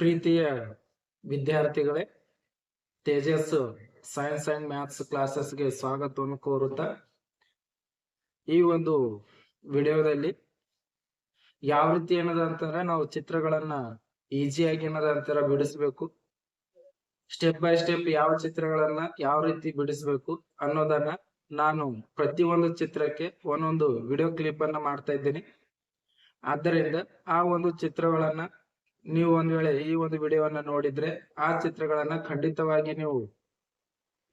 ಪ್ರೀತಿಯ ವಿದ್ಯಾರ್ಥಿಗಳೇ Tejas science and maths ಕ್ಲಾಸಸ್ಗೆ ಸ್ವಾಗತವನ್ನು ಕೋರುತ್ತಾ ಈ ಒಂದು ವಿಡಿಯೋದಲ್ಲಿ ಯಾವ ರೀತಿ ಏನದ ಅಂತಂದ್ರೆ ನಾವು ಚಿತ್ರಗಳನ್ನ ಈಸಿಯಾಗಿ ಏನದ ಅಂತಾರ ಬಿಡಿಸ್ಬೇಕು. ಸ್ಟೆಪ್ ಬೈ ಸ್ಟೆಪ್ ಯಾವ ಚಿತ್ರಗಳನ್ನ ಯಾವ ರೀತಿ ಬಿಡಿಸ್ಬೇಕು ಅನ್ನೋದನ್ನ ನಾನು ಪ್ರತಿಯೊಂದು ಚಿತ್ರಕ್ಕೆ ಒಂದೊಂದು ವಿಡಿಯೋ ಕ್ಲಿಪ್ ಅನ್ನ ಮಾಡ್ತಾ ಇದ್ದೀನಿ. ಆದ್ದರಿಂದ ಆ ಒಂದು ಚಿತ್ರಗಳನ್ನ ನೀವು ಒಂದ್ ವೇಳೆ ಈ ಒಂದು ವಿಡಿಯೋವನ್ನ ನೋಡಿದ್ರೆ ಆ ಚಿತ್ರಗಳನ್ನ ಖಂಡಿತವಾಗಿ ನೀವು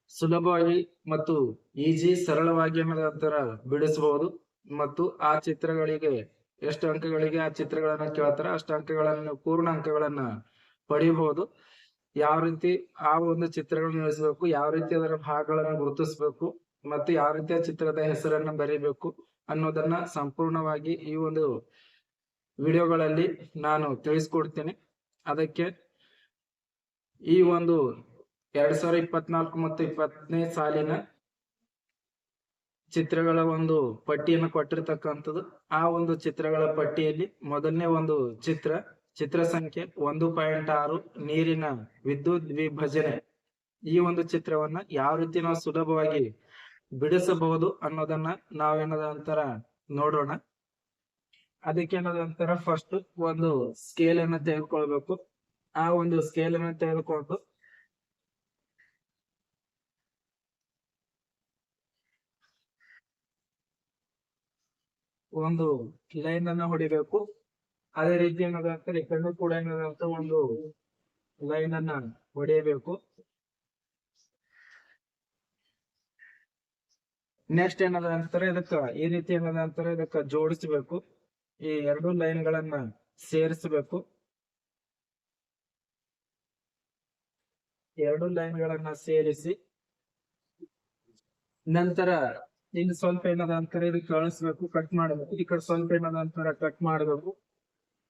ಸುಲಭವಾಗಿ ಮತ್ತು ಈಜಿ ಸರಳವಾಗಿ ಅನ್ನೋದರ ಬಿಡಿಸಬಹುದು. ಮತ್ತು ಆ ಚಿತ್ರಗಳಿಗೆ ಎಷ್ಟು ಅಂಕಗಳಿಗೆ ಆ ಚಿತ್ರಗಳನ್ನ ಕೇಳ್ತಾರ ಅಷ್ಟು ಅಂಕಗಳನ್ನು ಪೂರ್ಣ ಅಂಕಗಳನ್ನ ಪಡಿಬಹುದು. ಯಾವ ರೀತಿ ಆ ಒಂದು ಚಿತ್ರಗಳನ್ನ ಇಳಿಸಬೇಕು, ಯಾವ ರೀತಿ ಅದರ ಭಾಗಗಳನ್ನ ಗುರುತಿಸಬೇಕು, ಮತ್ತು ಯಾವ ರೀತಿಯ ಚಿತ್ರದ ಹೆಸರನ್ನ ಬರೀಬೇಕು ಅನ್ನೋದನ್ನ ಸಂಪೂರ್ಣವಾಗಿ ಈ ಒಂದು ವಿಡಿಯೋಗಳಲ್ಲಿ ನಾನು ತಿಳಿಸ್ಕೊಡ್ತೇನೆ. ಅದಕ್ಕೆ ಈ ಒಂದು ಎರಡ್ ಸಾವಿರದ ಇಪ್ಪತ್ನಾಲ್ಕು ಮತ್ತು ಇಪ್ಪತ್ತನೇ ಸಾಲಿನ ಚಿತ್ರಗಳ ಒಂದು ಪಟ್ಟಿಯನ್ನು ಕೊಟ್ಟಿರ್ತಕ್ಕಂಥದ್ದು. ಆ ಒಂದು ಚಿತ್ರಗಳ ಪಟ್ಟಿಯಲ್ಲಿ ಮೊದಲನೇ ಒಂದು ಚಿತ್ರ ಚಿತ್ರ ಸಂಖ್ಯೆ ಒಂದು ಪಾಯಿಂಟ್ ಆರು, ನೀರಿನ ವಿದ್ಯುತ್ ವಿಭಜನೆ. ಈ ಒಂದು ಚಿತ್ರವನ್ನ ಯಾವ ರೀತಿ ನಾವು ಸುಲಭವಾಗಿ ಬಿಡಿಸಬಹುದು ಅನ್ನೋದನ್ನ ನಾವೇನದ ಅಂತರ ನೋಡೋಣ. ಅದಕ್ಕೆ ಅಂತಾರೆ ಫಸ್ಟ್ ಒಂದು ಸ್ಕೇಲ್ ಅನ್ನ ತೆಗೆದುಕೊಳ್ಬೇಕು. ಆ ಒಂದು ಸ್ಕೇಲ್ ಅನ್ನ ತೆಗೆದುಕೊಂಡು ಒಂದು ಲೈನ್ ಅನ್ನ ಹೊಡಿಬೇಕು. ಅದೇ ರೀತಿ ಏನದು ಅಂತಾರೆ ಕಣ್ಣು ಕೂಡ ಏನದಂತ ಒಂದು ಲೈನ್ ಅನ್ನ ಹೊಡೆಯಬೇಕು. ನೆಕ್ಸ್ಟ್ ಏನದ ಅಂತಾರೆ, ಇದಕ್ಕ ಈ ರೀತಿ ಏನದ ಅಂತಾರೆ, ಇದಕ್ಕ ಜೋಡಿಸಬೇಕು. ಈ ಎರಡು ಲೈನ್ ಗಳನ್ನ ಸೇರಿಸಬೇಕು. ಎರಡು ಲೈನ್ ಗಳನ್ನ ಸೇರಿಸಿ, ನಂತರ ಇನ್ನು ಸ್ವಲ್ಪ ಏನದ ಅಂತರ, ಇದು ಕಳಿಸ್ಬೇಕು ಕಟ್ ಮಾಡಬೇಕು. ಈ ಕಡೆ ಸ್ವಲ್ಪ ಏನದ ಅಂತರ ಕಟ್ ಮಾಡಬೇಕು.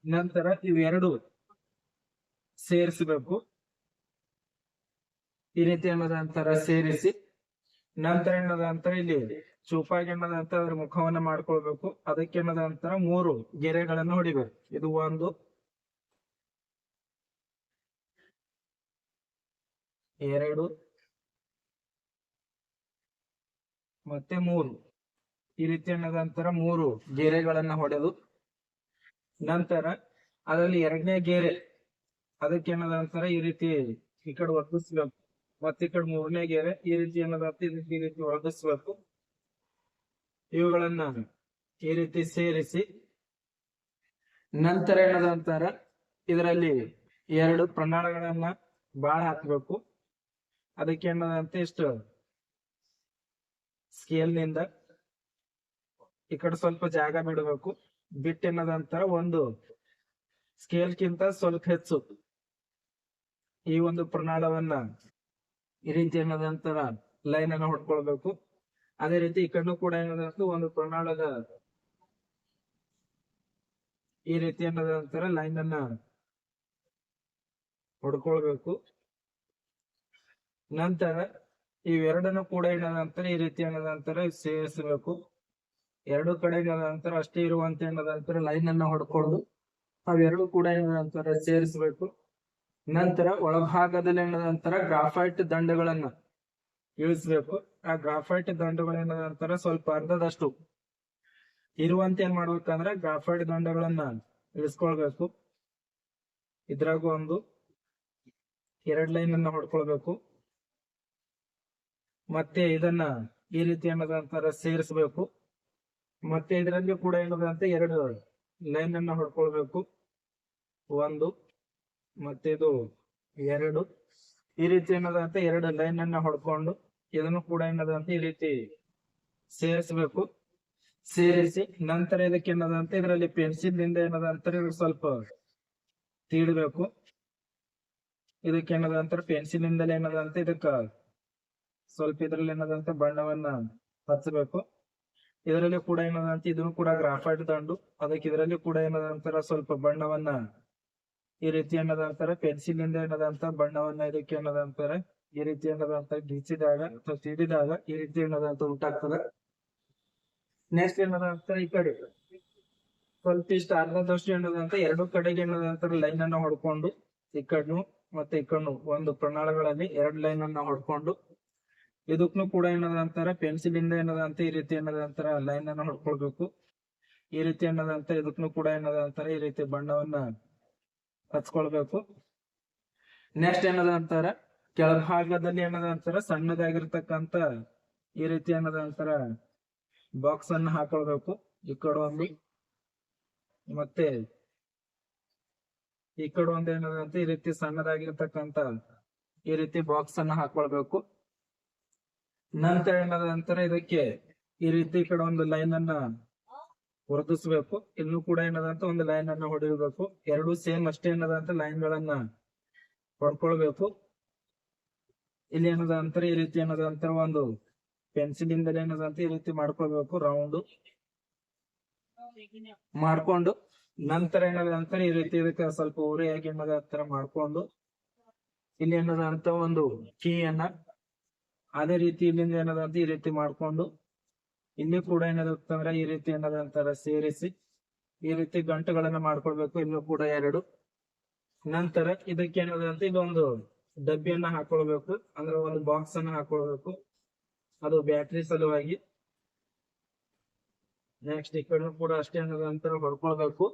ನಂತರ ಇವೆರಡು ಸೇರಿಸಬೇಕು. ಈ ರೀತಿ ಏನದ ಅಂತರ, ಸೇರಿಸಿ. ನಂತರ ಏನದ ಅಂತರ, ಇಲ್ಲಿ ಚೂಪಾಗಿ ಏನದ ಅಂತ ಅದ್ರ ಮುಖವನ್ನ ಮಾಡ್ಕೊಳ್ಬೇಕು. ಅದಕ್ಕೆ ಏನದ ಅಂತಾರ ಮೂರು ಗೆರೆಗಳನ್ನು ಹೊಡಿಬೇಕು. ಇದು ಒಂದು. ಎರಡು. ಮತ್ತೆ ಮೂರು. ಈ ರೀತಿ ಏನದ ಅಂತ ಮೂರು ಗೆರೆಗಳನ್ನ ಹೊಡೆದು ನಂತರ ಅದರಲ್ಲಿ ಎರಡನೇ ಗೆರೆ. ಅದಕ್ಕೆ ಏನದ ಅಂತಾರ ಈ ರೀತಿ ಈ ಕಡೆ ಒದಗಿಸ್ಬೇಕು ಮತ್ತೆ ಈ ಕಡೆ ಮೂರನೇ ಗೆರೆ. ಈ ರೀತಿ ಏನದ ಅಂತ ಈ ರೀತಿ ಈ ರೀತಿ ವರ್ತಿಸ್ಬೇಕು ಇವುಗಳನ್ನ ಈ ರೀತಿ ಸೇರಿಸಿ ನಂತರ ಏನದ ಅಂತಾರ? ಇದರಲ್ಲಿ ಎರಡು ಪ್ರಮಾಣಗಳನ್ನ ಬಾಳ ಹಾಕ್ಬೇಕು. ಅದಕ್ಕೆ ಏನದಂತ ಇಷ್ಟು ಸ್ಕೇಲ್ನಿಂದ ಈ ಕಡೆ ಸ್ವಲ್ಪ ಜಾಗ ಬಿಡಬೇಕು. ಬಿಟ್ಟು ಏನದಂತಾರ ಒಂದು ಸ್ಕೇಲ್ ಕಿಂತ ಸ್ವಲ್ಪ ಹೆಚ್ಚು ಈ ಒಂದು ಪ್ರಣಾಳವನ್ನ ಈ ರೀತಿ ಏನದಂತಾರ ಲೈನ್ ಅನ್ನ ಹೊಡ್ಕೊಳ್ಬೇಕು. ಅದೇ ರೀತಿ ಈ ಕಣ್ಣು ಕೂಡ ಏನದಂತ ಒಂದು ಪ್ರಮಾಣದ ಈ ರೀತಿ ಏನದಂತಾರ ಲೈನ್ ಅನ್ನ ಹೊಡ್ಕೊಳ್ಬೇಕು. ನಂತರ ಇವೆರಡನ್ನು ಕೂಡ ಏನದಂತಾರ ಈ ರೀತಿ ಏನದಂತಾರ ಸೇರಿಸಬೇಕು. ಎರಡು ಕಡೆ ಏನದಂತಾರ ಅಷ್ಟೇ ಇರುವಂತ ಏನದಂತಾರ ಲೈನ್ ಅನ್ನ ಹೊಡ್ಕೊಂಡು ಅವೆರಡು ಕೂಡ ಏನದಂತಾರ ಸೇರಿಸಬೇಕು. ನಂತರ ಒಳಭಾಗದಲ್ಲಿ ಏನದಂತಾರ ಗ್ರಾಫೈಟ್ ದಂಡಗಳನ್ನ. ಇಳಿಸ್ಬೇಕು. ಆ ಗ್ರಾಫೈಟ್ ದಂಡಗಳು ಅಂತಾರೆ ಸ್ವಲ್ಪ ಅರ್ಧದಷ್ಟು. ಇರುವಂತ ಏನ್ ಮಾಡ್ಬೇಕಂದ್ರ ಗ್ರಾಫೈಟ್ ದಂಡಗಳನ್ನ ಇಳಿಸ್ಕೊಳ್ಬೇಕು. ಇದ್ರಾಗ ಒಂದು ಎರಡ್ ಲೈನ್ ಅನ್ನ ಹೊಡ್ಕೊಳ್ಬೇಕು. ಮತ್ತೆ ಇದನ್ನ ಈ ರೀತಿ ಏನದಂತಾರ ಸೇರಿಸಬೇಕು. ಮತ್ತೆ ಇದರಲ್ಲಿ ಕೂಡ ಏನದಂತ ಎರಡು ಲೈನ್ ಅನ್ನ ಹೊಡ್ಕೊಳ್ಬೇಕು. ಒಂದು ಮತ್ತೆ ಇದು ಎರಡು. ಈ ರೀತಿ ಏನದಂತ ಎರಡು ಲೈನ್ ಅನ್ನ ಹೊಡ್ಕೊಂಡು ಇದನ್ನು ಕೂಡ ಏನದಂತ ಈ ರೀತಿ ಸೇರಿಸಬೇಕು. ಸೇರಿಸಿ ನಂತರ ಇದಕ್ಕೆ ಏನದಂತ ಇದರಲ್ಲಿ ಪೆನ್ಸಿಲ್ನಿಂದ ಏನದಂತ ಇದ್ರ ಸ್ವಲ್ಪ ತೀಡ್ಬೇಕು. ಇದಕ್ಕೆ ಏನದಂತ ಪೆನ್ಸಿಲ್ ನಿಂದಲೇ ಏನದಂತ ಇದಕ್ಕ ಸ್ವಲ್ಪ ಇದ್ರಲ್ಲಿ ಏನದಂತ ಬಣ್ಣವನ್ನ ಹಚ್ಚಬೇಕು ಇದರಲ್ಲಿ ಕೂಡ ಏನದಂತ ಇದನ್ನು ಕೂಡ ಗ್ರಾಫೈಟ್ ದಂಡು, ಅದಕ್ಕೆ ಇದರಲ್ಲಿ ಕೂಡ ಏನದಂತಾರ ಸ್ವಲ್ಪ ಬಣ್ಣವನ್ನ ಈ ರೀತಿ ಏನದಂತಾರೆ ಪೆನ್ಸಿಲ್ನಿಂದ ಏನದಂತ ಬಣ್ಣವನ್ನ ಇದಕ್ಕೆ ಏನದಂತಾರ ಈ ರೀತಿ ಏನದಂತ ಗೀಚಿದಾಗ ಅಥವಾ ಸಿಡಿದಾಗ ಈ ರೀತಿ ಏನದಂತ ಉಂಟಾಗ್ತದೆ. ನೆಕ್ಸ್ಟ್ ಏನದಂತ ಈ ಕಡೆ. ಸ್ವಲ್ಪ ಇಷ್ಟ ಅರ್ಧದಷ್ಟು ಏನದಂತ ಎರಡು ಕಡೆಗೆ ಏನದಂತ ಲೈನ್ ಅನ್ನ ಹೊಡ್ಕೊಂಡು ಈ ಕಣ್ಣು ಮತ್ತೆ ಈ ಕಣ್ಣು ಒಂದು ಪ್ರಣಾಳಗಳಲ್ಲಿ ಎರಡು ಲೈನ್ ಅನ್ನ ಹೊಡ್ಕೊಂಡು ಇದಕ್ಕೂ ಕೂಡ ಏನದ ಅಂತಾರ ಪೆನ್ಸಿಲ್ ಇಂದ ಏನದ ಅಂತ ಈ ರೀತಿ ಏನದ ಅಂತಾರ ಲೈನ್ ಅನ್ನ ಹೊಡ್ಕೊಳ್ಬೇಕು. ಈ ರೀತಿ ಏನದ ಅಂತ ಇದಕ್ಕೂ ಕೂಡ ಏನದ ಅಂತಾರ ಈ ರೀತಿ ಬಣ್ಣವನ್ನ ಹಚ್ಕೊಳ್ಬೇಕು. ನೆಕ್ಸ್ಟ್ ಏನದ ಕೆಳಭಾಗದಲ್ಲಿ ಏನದ ಅಂತಾರ? ಸಣ್ಣದಾಗಿರ್ತಕ್ಕಂತ ಈ ರೀತಿ ಏನದ ಅಂತಾರ? ಬಾಕ್ಸ್ ಅನ್ನ ಹಾಕೊಳ್ಬೇಕು. ಈ ಕಡೆ ಒಂದು. ಮತ್ತೆ ಈ ಕಡೆ ಒಂದ್ ಏನದ ಅಂತ? ಈ ರೀತಿ ಸಣ್ಣದಾಗಿರ್ತಕ್ಕಂತ ಈ ರೀತಿ ಬಾಕ್ಸ್ ಅನ್ನ ಹಾಕೊಳ್ಬೇಕು. ನಂತರ ಏನದ ಅಂತಾರ? ಇದಕ್ಕೆ ಈ ರೀತಿ ಈ ಕಡೆ ಒಂದು ಲೈನ್ ಅನ್ನ ಹೊರದಿಸ್ಬೇಕು ಇನ್ನು ಕೂಡ ಏನದ ಅಂತ? ಒಂದು ಲೈನ್ ಅನ್ನ ಹೊಡಿಬೇಕು. ಎರಡು ಸೇಮ್ ಅಷ್ಟೇ ಏನದ ಅಂತ? ಲೈನ್ ಗಳನ್ನ ಹೊಡ್ಕೊಳ್ಬೇಕು ಇಲ್ಲಿ ಏನದ ಅಂತರ ಈ ರೀತಿ ಏನದ ಅಂತರ ಒಂದು ಪೆನ್ಸಿಲ್ ಇಂದ ಏನದ ಅಂತ ಈ ರೀತಿ ಮಾಡ್ಕೊಳ್ಬೇಕು ರೌಂಡ್ ಮಾಡ್ಕೊಂಡು ನಂತರ ಏನದ ಅಂತರ ಈ ರೀತಿ ಇದಕ್ಕೆ ಸ್ವಲ್ಪ ಓರೆಯಾಗಿ ಏನದ ಅಂತರ ಮಾಡ್ಕೊಂಡು ಇಲ್ಲಿ ಏನದ ಅಂತ ಒಂದು ಕೀಯನ್ನ ಅದೇ ರೀತಿ ಇಲ್ಲಿಂದ ಏನದ ಅಂತ ಈ ರೀತಿ ಮಾಡ್ಕೊಂಡು ಇಲ್ಲಿ ಕೂಡ ಏನದ ಅಂತಂದ್ರೆ ಈ ರೀತಿ ಏನದ ಅಂತಾರ ಸೇರಿಸಿ ಈ ರೀತಿ ಗಂಟುಗಳನ್ನ ಮಾಡ್ಕೊಳ್ಬೇಕು, ಇಲ್ಲೂ ಕೂಡ ಎರಡು. ನಂತರ ಇದಕ್ಕೆ ಏನದ ಅಂತ ಇದೊಂದು ಡಬ್ಬಿಯನ್ನ ಹಾಕೊಳ್ಬೇಕು. ಅಂದ್ರೆ ಒಂದು ಬಾಕ್ಸ್ ಅನ್ನ ಹಾಕೊಳ್ಬೇಕು. ಅದು ಬ್ಯಾಟ್ರಿ ಸಲುವಾಗಿ. ನೆಕ್ಸ್ಟ್ ಈ ಕಡೆ ಕೂಡ ಅಷ್ಟೇ ನಂತರ ಹೊಡ್ಕೊಳ್ಬೇಕು.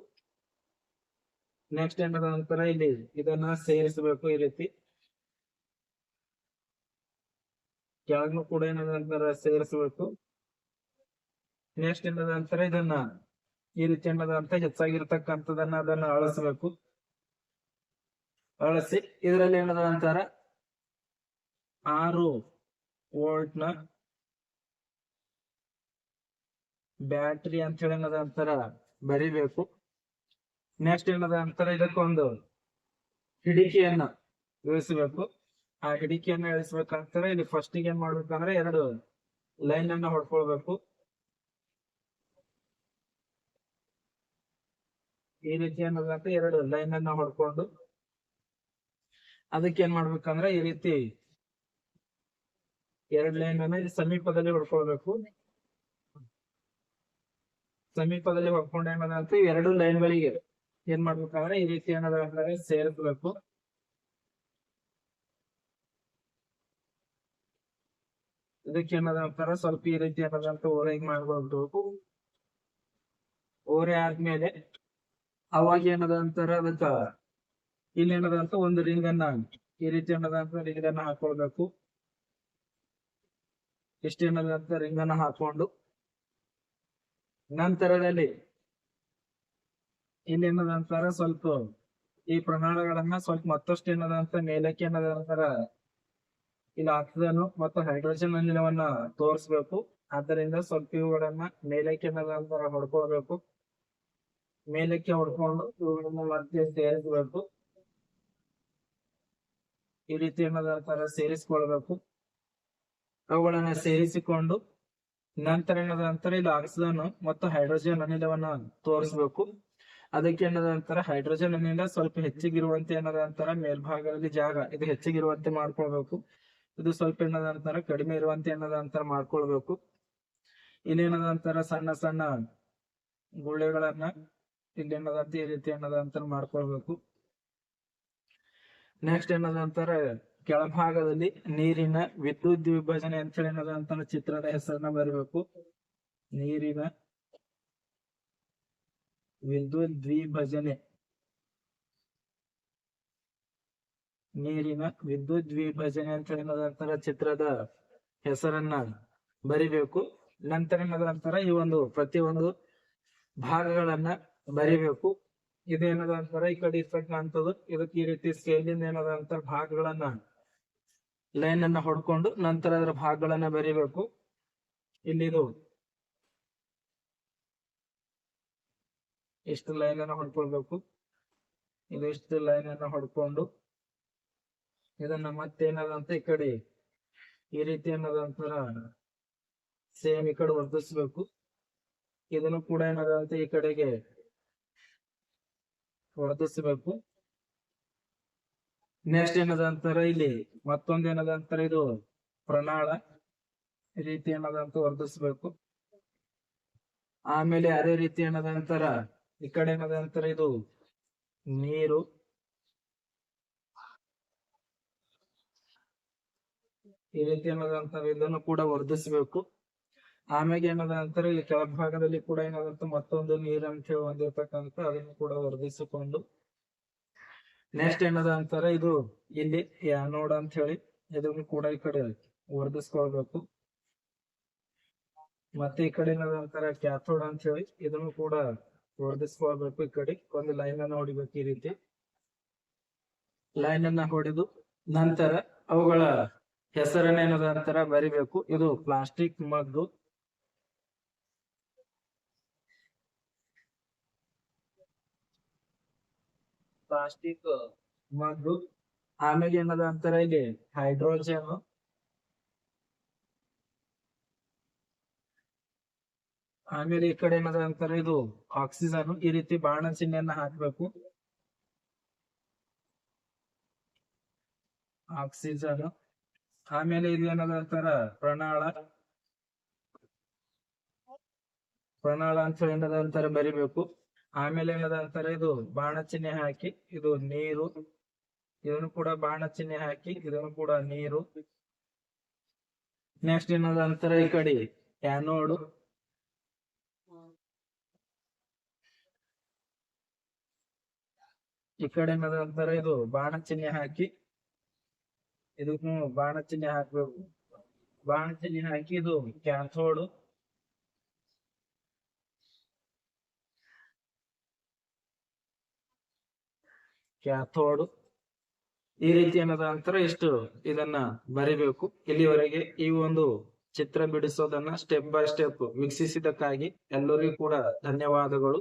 ನೆಕ್ಸ್ಟ್ ಏನದ ನಂತರ ಇಲ್ಲಿ ಇದನ್ನ ಸೇರಿಸಬೇಕು ಈ ರೀತಿ. ಕೆಳಗೂ ಕೂಡ ಏನದ ನಂತರ ಸೇರಿಸಬೇಕು. ನೆಕ್ಸ್ಟ್ ಏನದ ನಂತರ ಇದನ್ನ ಈ ರೀತಿ ಏನದ ಅಂತ ಹೆಚ್ಚಾಗಿರ್ತಕ್ಕಂಥದನ್ನ ಅದನ್ನ ಅಳಿಸ್ಬೇಕು. ಅಳಿಸಿ ಇದರಲ್ಲಿ ಏನದ ಅಂತಾರ? ಆರು ವೋಲ್ಟ್ನ ಬ್ಯಾಟ್ರಿ ಅಂತ ಹೇಳಿ ಏನದ ಅಂತಾರ? ಬರಿಬೇಕು. ನೆಕ್ಸ್ಟ್ ಏನದ ಅಂತಾರ? ಇದಕ್ಕೊಂದು ಹಿಡಿಕೆಯನ್ನ ಇಳಿಸಬೇಕು. ಆ ಹಿಡಿಕೆಯನ್ನ ಇಳಿಸ್ಬೇಕಂತಾರೆ ಇಲ್ಲಿ ಫಸ್ಟ್ ಏನ್ ಮಾಡ್ಬೇಕಂದ್ರೆ ಎರಡು ಲೈನ್ ಅನ್ನ ಹೊಡ್ಕೊಳ್ಬೇಕು. ಈ ರೀತಿ ಏನದಂತ ಎರಡು ಲೈನ್ ಅನ್ನ ಹೊಡ್ಕೊಂಡು ಅದಕ್ಕೆ ಏನ್ ಮಾಡ್ಬೇಕಂದ್ರೆ ಈ ರೀತಿ ಎರಡ್ ಲೈನ್ ಅನ್ನ ಸಮೀಪದಲ್ಲಿ ಹೊಡ್ಕೊಳ್ಬೇಕು. ಸಮೀಪದಲ್ಲಿ ಹೊಡ್ಕೊಂಡು ಏನದ ಅಂತ ಈ ಎರಡು ಲೈನ್ ಗಳಿಗೆ ಏನ್ ಮಾಡ್ಬೇಕಂದ್ರೆ ಈ ರೀತಿ ಏನದ ಅಂದ್ರೆ ಸೇರಿಸ್ಬೇಕು. ಇದಕ್ಕೆ ಏನದ ಅಂತಾರ ಸ್ವಲ್ಪ ಈ ರೀತಿ ಏನದ ಅಂತ ಓರೆಗೆ ಮಾಡ್ಕೊಳ್ಬೇಕು. ಓರೆ ಆದ್ಮೇಲೆ ಅವಾಗ ಏನದ ಅಂತಾರ ಅದಕ್ಕ ಇಲ್ಲಿ ಏನದಂತ ಒಂದು ರಿಂಗ್ ಅನ್ನ ಈ ರೀತಿ ಏನದ ಅಂತ ರಿಂಗ್ ಅನ್ನ ಹಾಕೊಳ್ಬೇಕು. ಇಷ್ಟ ಏನದ ಅಂತ ರಿಂಗ್ ಅನ್ನ ಹಾಕೊಂಡು ನಂತರದಲ್ಲಿ ಇಲ್ಲಿ ಏನದ ಅಂತಾರ ಸ್ವಲ್ಪ ಈ ಪ್ರಮಾಣಗಳನ್ನ ಸ್ವಲ್ಪ ಮತ್ತಷ್ಟು ಏನದ ಅಂತ ಮೇಲಕ್ಕೆ ಏನದ ಅಂತಾರ ಇಲ್ಲಿ ಆಕ್ಸಿಜನ್ ಮತ್ತು ಹೈಡ್ರೋಜನ್ ಅನಿಲವನ್ನ ತೋರಿಸ್ಬೇಕು. ಆದ್ದರಿಂದ ಸ್ವಲ್ಪ ಇವುಗಳನ್ನ ಮೇಲಕ್ಕೆ ಏನದ ಅಂತಾರ ಹೊಡ್ಕೊಳ್ಬೇಕು. ಮೇಲಕ್ಕೆ ಹೊಡ್ಕೊಂಡು ಇವುಗಳನ್ನ ಮತ್ತೆ ಸೇರಿಸ್ಬೇಕು. ಈ ರೀತಿ ಏನಾದ್ರ ಸೇರಿಸ್ಕೊಳ್ಬೇಕು. ಅವುಗಳನ್ನ ಸೇರಿಸಿಕೊಂಡು ನಂತರ ಏನದ ಇಲ್ಲಿ, ಆಕ್ಸಿಜನ್ ಮತ್ತು ಹೈಡ್ರೋಜನ್ ಅನಿಲವನ್ನ ತೋರಿಸ್ಬೇಕು. ಅದಕ್ಕೆ ಏನದ ಅಂತಾರ, ಹೈಡ್ರೋಜನ್ ಅನಿಲ ಸ್ವಲ್ಪ ಹೆಚ್ಚಿಗಿರುವಂತೆ ಏನದ ಅಂತಾರ, ಮೇಲ್ಭಾಗದಲ್ಲಿ ಜಾಗ ಇದು ಹೆಚ್ಚಿಗಿರುವಂತೆ ಮಾಡ್ಕೊಳ್ಬೇಕು. ಇದು ಸ್ವಲ್ಪ ಏನದ ಅಂತಾರ, ಕಡಿಮೆ ಇರುವಂತೆ ಏನದ ಅಂತಾರ ಮಾಡ್ಕೊಳ್ಬೇಕು. ಇಲ್ಲಿ ಏನದ ಅಂತಾರ, ಸಣ್ಣ ಸಣ್ಣ ಗುಳ್ಳೆಗಳನ್ನ ಇಲ್ಲಿ ಅಂತ ಈ ರೀತಿ ಏನದ ಅಂತಾರ ಮಾಡ್ಕೊಳ್ಬೇಕು. ನೆಕ್ಸ್ಟ್ ಏನದ ಅಂತಾರ, ಕೆಳಭಾಗದಲ್ಲಿ ನೀರಿನ ವಿದ್ಯುತ್ ವಿಭಜನೆ ಅಂತ ಹೇಳಿ ಏನದ ಅಂತಾರ, ಚಿತ್ರದ ಹೆಸರನ್ನ ಬರಬೇಕು. ನೀರಿನ ವಿದ್ಯುತ್ ದ್ವಿಭಜನೆ. ನೀರಿನ ವಿದ್ಯುತ್ ದ್ವಿಭಜನೆ ಅಂತ ಹೇಳಿ ಚಿತ್ರದ ಹೆಸರನ್ನ ಬರಿಬೇಕು. ನಂತರ ಏನದ ಅಂತಾರ, ಈ ಒಂದು ಪ್ರತಿಯೊಂದು ಭಾಗಗಳನ್ನ ಬರಿಬೇಕು. ಇದೇನದ ಅಂತಾರ ಈ ಕಡೆ ಇರ್ತಕ್ಕಂಥದ್ದು ಇದಕ್ಕೆ ಈ ರೀತಿ ಸ್ಕೇಲಿಂದ ಏನದ ಅಂತಾರ ಭಾಗಗಳನ್ನ ಲೈನ್ ಅನ್ನ ಹೊಡ್ಕೊಂಡು ನಂತರ ಅದರ ಭಾಗಗಳನ್ನ ಬರೀಬೇಕು. ಇಲ್ಲಿ ಇದು ಇಷ್ಟು ಲೈನ್ ಅನ್ನ ಹೊಡ್ಕೊಳ್ಬೇಕು. ಇದು ಇಷ್ಟು ಲೈನ್ ಅನ್ನ ಹೊಡ್ಕೊಂಡು ಇದನ್ನ ಮತ್ತೇನದಂತ ಈ ಕಡೆ ಈ ರೀತಿ ಏನದಂತಾರ ಸೇಮ್ ಈ ಕಡೆ ವರ್ತಿಸ್ಬೇಕು ಇದನ್ನು ಕೂಡ ಏನದಂತ ಈ ಕಡೆಗೆ ವರ್ಧಿಸಬೇಕು. ನೆಕ್ಸ್ಟ್ ಏನದ ಅಂತಾರೆ ಇಲ್ಲಿ ಮತ್ತೊಂದ್ ಏನದ ಅಂತಾರೆ ಇದು ಪ್ರಣಾಳ. ರೀತಿ ಏನದ ಅಂತ ಆಮೇಲೆ ಅದೇ ರೀತಿ ಏನದ ಅಂತಾರ ಈ ಕಡೆ ಏನದ ಅಂತಾರೆ ಇದು ನೀರು. ಈ ರೀತಿ ಏನದ ಅಂತಾರೆ ಇದನ್ನು ಕೂಡ ವರ್ಧಿಸ್ಬೇಕು. ಆಮೇಲೆ ಏನದ ಅಂತಾರೆ ಇಲ್ಲಿ ಕೆಳಭಾಗದಲ್ಲಿ ಕೂಡ ಏನಾದಂತ ಮತ್ತೊಂದು ನೀರಂಶ ಹೊಂದಿರತಕ್ಕಂತ ಅದನ್ನು ಕೂಡ ವರ್ಧಿಸಿಕೊಂಡು ನೆಕ್ಸ್ಟ್ ಏನದ ಅಂತಾರೆ ಇದು ಇಲ್ಲಿ ಯಾನೋಡ್ ಅಂತ ಹೇಳಿ ಇದನ್ನು ಕೂಡ ಈ ಕಡೆ ವರ್ಧಿಸ್ಕೊಳ್ಬೇಕು. ಮತ್ತೆ ಈ ಕಡೆ ಏನದ ಅಂತಾರೆ ಕ್ಯಾಥೋಡ್ ಅಂತ ಹೇಳಿ ಇದನ್ನು ಕೂಡ ವರ್ಧಿಸ್ಕೊಳ್ಬೇಕು ಈ ಕಡೆ. ಒಂದು ಲೈನ್ ಅನ್ನ ಹೊಡಿಬೇಕು ಈ ರೀತಿ. ಲೈನ್ ಅನ್ನ ಹೊಡೆದು ನಂತರ ಅವುಗಳ ಹೆಸರನ್ನ ಏನದ ಅಂತಾರ ಬರಿಬೇಕು. ಇದು ಪ್ಲಾಸ್ಟಿಕ್ ಮಗ್ಗು. ಪ್ಲಾಸ್ಟಿಕ್ ಮಗ್ಗು ಆಮೇಲೆ ಏನದ ಅಂತಾರ ಇಲ್ಲಿ? ಹೈಡ್ರೋಜನ್ ಆಮೇಲೆ ಈ ಕಡೆ ಏನದ ಅಂತಾರೆ ಇದು? ಆಕ್ಸಿಜನ್ ಈ ರೀತಿ ಬಾಣ ಚಿಹ್ನೆಯನ್ನ ಹಾಕ್ಬೇಕು. ಆಕ್ಸಿಜನ್ ಆಮೇಲೆ ಇದು ಏನದ ಅಂತಾರ? ಪ್ರಣಾಳ. ಪ್ರಣಾಳ ಅಂತ ಏನದ ಅಂತಾರೆ? ಬರಿಬೇಕು. ಆಮೇಲೆ ಏನದ ಅಂತಾರೆ ಇದು ಬಾಣ ಚಿಹ್ನೆ ಹಾಕಿ, ಇದು ನೀರು, ಇದನ್ನು ಕೂಡ ಬಾಣ ಚಿಹ್ನೆ ಹಾಕಿ, ಇದನ್ನು ಕೂಡ ನೀರು. ನೆಕ್ಸ್ಟ್ ಏನದ ಅಂತಾರೆ ಈ ಕಡೆ ಕ್ಯಾನೋಡು ಈ ಕಡೆ ಏನದ ಅಂತಾರೆ ಇದು ಬಾಣ ಚಿಹ್ನೆ ಹಾಕಿ ಇದಕ್ಕೂ ಬಾಣ ಚಿಹ್ನೆ ಹಾಕ್ಬೇಕು. ಬಾಣ ಚಿಹ್ನೆ ಹಾಕಿ ಇದು ಕ್ಯಾಥೋಡ್ ಕ್ಯಾಥೋಡ್ ಈ ರೀತಿ ಏನದ ನಂತರ ಇಷ್ಟು ಇದನ್ನ ಬರಿಬೇಕು. ಇಲ್ಲಿವರೆಗೆ ಈ ಒಂದು ಚಿತ್ರ ಬಿಡಿಸೋದನ್ನ ಸ್ಟೆಪ್ ಬೈ ಸ್ಟೆಪ್ ವೀಕ್ಷಿಸಿದಕ್ಕಾಗಿ ಎಲ್ಲರಿಗೂ ಕೂಡ ಧನ್ಯವಾದಗಳು.